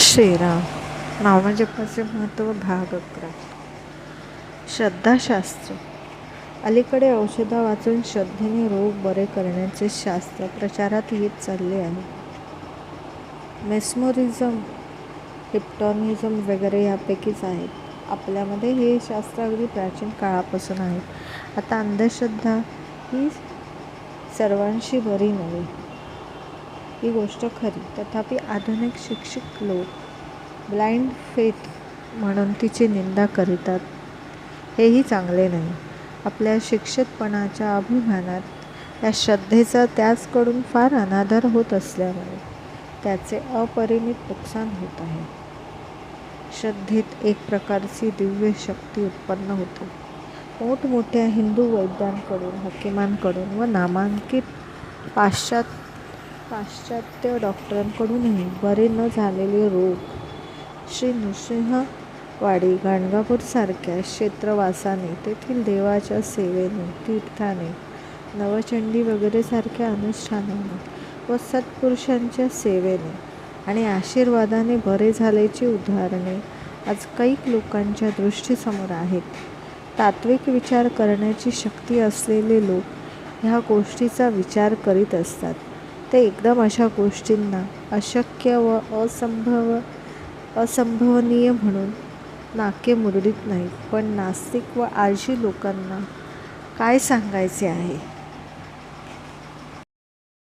श्रीराम नामजपाचे महत्त्व भाग अकरा श्रद्धाशास्त्र. अलीकडे औषधं वाचून श्रद्धेने रोग बरे करण्याचे शास्त्र प्रचारात येत चालले आहे. मेस्मोरिझम हिप्टॉनिझम वगैरे यापैकीच आहेत आपल्यामध्ये हे शास्त्र अगदी प्राचीन काळापासून आहे. आता अंधश्रद्धा ही सर्वांशी बरी नव्हे. ही गोष्ट खरी. तथापि आधुनिक शिक्षित लोक ब्लाइंड फेथ म्हणून तिची निंदा करीतात. हेही चांगले नाही. आपल्या शिक्षितपणाच्या अभिमानात या श्रद्धेचा त्याचकडून फार अनादर होत असल्यामुळे त्याचे अपरिमित नुकसान होत आहे. श्रद्धेत एक प्रकारची दिव्य शक्ती उत्पन्न होते. मोठमोठ्या हिंदू वैद्यांकडून हकीमांकडून व नामांकित पाश्चात्य पाश्चात्य डॉक्टरांकडूनही बरे न झालेले रोग. श्री नृसिंहवाडी गाणगापूरसारख्या क्षेत्रवासाने तेथील देवाच्या सेवेने तीर्थाने नवचंडी वगैरे सारख्या अनुष्ठानाने व सत्पुरुषांच्या सेवेने आणि आशीर्वादाने बरे झाल्याची उदाहरणे आज कैक लोकांच्या दृष्टीसमोर आहेत. तात्विक विचार करण्याची शक्ती असलेले लोक ह्या गोष्टीचा विचार करीत असतात. ते एकदम अशा गोष्टींना अशक्य व असंभव असंभवनीय म्हणून नाके मुरडीत नाहीत. पण नास्तिक व आळशी लोकांना काय सांगायचे आहे?